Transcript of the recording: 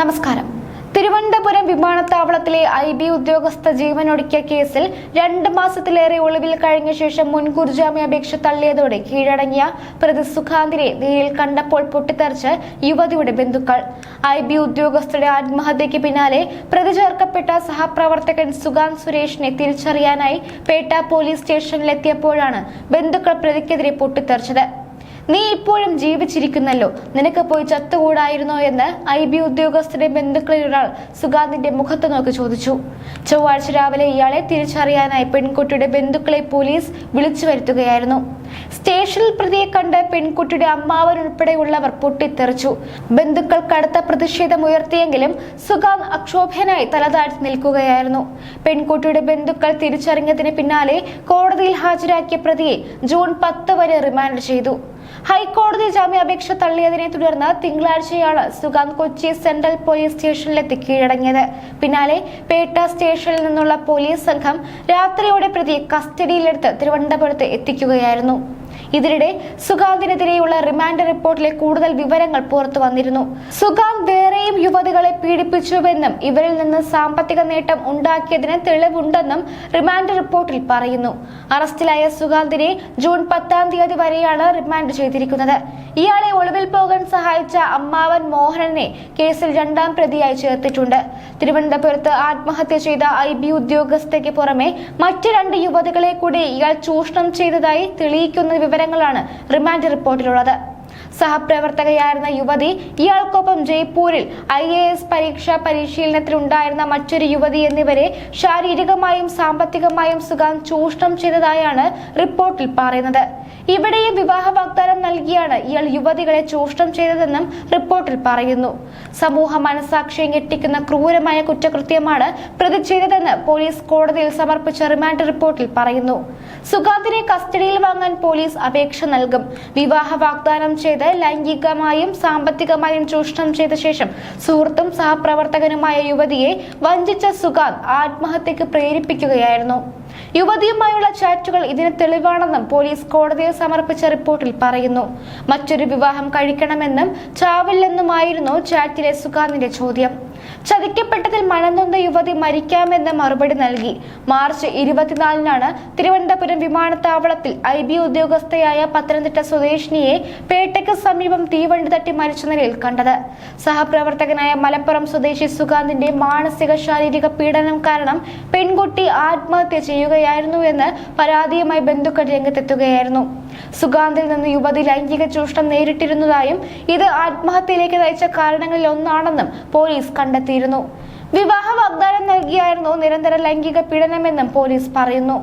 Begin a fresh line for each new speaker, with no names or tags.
നമസ്കാരം. തിരുവനന്തപുരം വിമാനത്താവളത്തിലെ I B ഉദ്യോഗസ്ഥ ജീവനൊടുക്കിയ കേസിൽ രണ്ട് മാസത്തിലേറെ ഒളിവിൽ കഴിഞ്ഞ ശേഷം മുൻകൂർ ജാമ്യാപേക്ഷ തള്ളിയതോടെ കീഴടങ്ങിയ പ്രതി സുഖാന്തിനെ നേരിൽ കണ്ടപ്പോൾ പൊട്ടിത്തെറിച്ച് യുവതിയുടെ ബന്ധുക്കൾ. ഐ ബി ഉദ്യോഗസ്ഥരുടെ ആത്മഹത്യയ്ക്ക് പിന്നാലെ പ്രതി ചേർക്കപ്പെട്ട സഹപ്രവർത്തകൻ സുഖാന്ത് സുരേഷിനെ തിരിച്ചറിയാനായി പേട്ട പോലീസ് സ്റ്റേഷനിലെത്തിയപ്പോഴാണ് ബന്ധുക്കൾ പ്രതിക്കെതിരെ പൊട്ടിത്തെറിച്ചത്. നീ ഇപ്പോഴും ജീവിച്ചിരിക്കുന്നല്ലോ. നിനക്ക് പോയി ചത്തുകൂടായിരുന്നോ എന്ന് ഐ ബി ഉദ്യോഗസ്ഥരുടെ ബന്ധുക്കളിൽ ഒരാൾ സുഗാന്തിന്റെ മുഖത്ത് നോക്കി ചോദിച്ചു. ചൊവ്വാഴ്ച രാവിലെ ഇയാളെ തിരിച്ചറിയാനായി പെൺകുട്ടിയുടെ ബന്ധുക്കളെ പോലീസ് വിളിച്ചു വരുത്തുകയായിരുന്നു. സ്റ്റേഷനിൽ പ്രതിയെ കണ്ട് പെൺകുട്ടിയുടെ അമ്മാവൻ ഉൾപ്പെടെയുള്ളവർ പൊട്ടിത്തെറിച്ചു. ബന്ധുക്കൾ കടുത്ത പ്രതിഷേധം ഉയർത്തിയെങ്കിലും സുഗാന്ത് അക്ഷോഭ്യനായി തലതാഴ്ത്തി നിൽക്കുകയായിരുന്നു. പെൺകുട്ടിയുടെ ബന്ധുക്കൾ തിരിച്ചറിഞ്ഞതിന് പിന്നാലെ കോടതിയിൽ ഹാജരാക്കിയ പ്രതിയെ ജൂൺ പത്ത് വരെ റിമാൻഡ് ചെയ്തു. ഹൈക്കോടതി ജാമ്യാപേക്ഷ തള്ളിയതിനെ തുടർന്ന് തിങ്കളാഴ്ചയാണ് സുഗാന്ത് കൊച്ചി സെൻട്രൽ പോലീസ് സ്റ്റേഷനിലെത്തി കീഴടങ്ങിയത്. പിന്നാലെ പേട്ട സ്റ്റേഷനിൽ നിന്നുള്ള പോലീസ് സംഘം രാത്രിയോടെ പ്രതി കസ്റ്റഡിയിലെടുത്ത് തിരുവനന്തപുരത്ത് എത്തിക്കുകയായിരുന്നു. ഇതിനിടെ സുഗാന്തിനെതിരെയുള്ള റിമാൻഡ് റിപ്പോർട്ടിലെ കൂടുതൽ വിവരങ്ങൾ പുറത്തു വന്നിരുന്നു. സുഗാന്ത് വേറെയും യുവതികളെ പീഡിപ്പിച്ചുവെന്നും ഇവരിൽ നിന്ന് സാമ്പത്തിക നേട്ടം ഉണ്ടാക്കിയതിന് തെളിവുണ്ടെന്നും റിമാൻഡ് റിപ്പോർട്ടിൽ പറയുന്നു. അറസ്റ്റിലായ സുഗാന്തിനെ ജൂൺ പത്താം തീയതി വരെയാണ് റിമാൻഡ് ചെയ്തിരിക്കുന്നത്. ഇയാളെ ഒളിവിൽ പോകാൻ സഹായിച്ച അമ്മാവൻ മോഹനനെ കേസിൽ രണ്ടാം പ്രതിയായി ചേർത്തിട്ടുണ്ട്. തിരുവനന്തപുരത്ത് ആത്മഹത്യ ചെയ്ത ഐ ബി ഉദ്യോഗസ്ഥയ്ക്ക് പുറമെ മറ്റ് രണ്ട് യുവതികളെ കൂടി ഇയാൾ ചൂഷണം ചെയ്തതായി തെളിയിക്കുന്ന വിവരങ്ങളാണ് റിമാൻഡ് റിപ്പോർട്ടിലുള്ളത്. സഹപ്രവർത്തകയായിരുന്ന യുവതി ഇയാൾക്കൊപ്പം ജയ്പൂരിൽ ഐ എ എസ് പരീക്ഷാ പരിശീലനത്തിലുണ്ടായിരുന്ന മറ്റൊരു യുവതി എന്നിവരെ ശാരീരികമായും സാമ്പത്തികമായും സുഖാൻ ചൂഷണം ചെയ്തതായാണ് റിപ്പോർട്ടിൽ പറയുന്നത്. ഇവിടെയും വിവാഹ വാഗ്ദാനം നൽകിയാണ് ഇയാൾ യുവതികളെ ചൂഷണം ചെയ്തതെന്നും റിപ്പോർട്ടിൽ പറയുന്നു. സമൂഹ മനസാക്ഷിയെ ഞെട്ടിക്കുന്ന ക്രൂരമായ കുറ്റകൃത്യമാണ് പ്രതി ചെയ്തതെന്ന് പോലീസ് കോടതിയിൽ സമർപ്പിച്ച റിമാൻഡ് റിപ്പോർട്ടിൽ പറയുന്നു. സുഗാന്തിനെ കസ്റ്റഡിയിൽ വാങ്ങാൻ പോലീസ് അപേക്ഷ നൽകും. വിവാഹ വാഗ്ദാനം ചെയ്ത് ലൈംഗികമായും സാമ്പത്തികമായും ചൂഷണം ചെയ്ത ശേഷം സുഹൃത്തും സഹപ്രവർത്തകനുമായ യുവതിയെ വഞ്ചിച്ച സുഗാന്ത് ആത്മഹത്യക്ക് പ്രേരിപ്പിക്കുകയായിരുന്നു. യുവതിയുമായുള്ള ചാറ്റുകൾ ഇതിന് തെളിവാണെന്നും പോലീസ് കോടതിയിൽ സമർപ്പിച്ച റിപ്പോർട്ടിൽ പറയുന്നു. മറ്റൊരു വിവാഹം കഴിക്കണമെന്നും ചാവില്ലെന്നുമായിരുന്നു ചാറ്റിലെ സുഗാന്തിന്റെ ചോദ്യം. ചതിക്കപ്പെട്ടതിൽ മണന്നൊന്ന യുവതി മരിക്കാമെന്ന് മറുപടി നൽകി. മാർച്ച് ഇരുപത്തിനാലിനാണ് തിരുവനന്തപുരം വിമാനത്താവളത്തിൽ ഐ ബി ഉദ്യോഗസ്ഥയായ പത്തനംതിട്ട സ്വദേശിനിയെ പേട്ടയ്ക്ക് സമീപം തീവണ്ടി തട്ടി മരിച്ച നിലയിൽ കണ്ടത്. സഹപ്രവർത്തകനായ മലപ്പുറം സ്വദേശി സുഗാന്തിന്റെ മാനസിക ശാരീരിക പീഡനം കാരണം പെൺകുട്ടി ആത്മഹത്യ ചെയ്യുകയായിരുന്നു എന്ന് പരാതിയുമായി ബന്ധുക്കൾ രംഗത്തെത്തുകയായിരുന്നു. സുഗാന്തിൽ നിന്ന് യുവതി ലൈംഗിക ചൂഷണം നേരിട്ടിരുന്നതായും ഇത് ആത്മഹത്യയിലേക്ക് നയിച്ച കാരണങ്ങളിൽ ഒന്നാണെന്നും പോലീസ് കണ്ടെത്തിയിരുന്നു വിവാഹ വാഗ്ദാനം നൽകിയായിരുന്നു നിരന്തര ലൈംഗിക പീഡനമെന്നും പോലീസ് പറയുന്നു.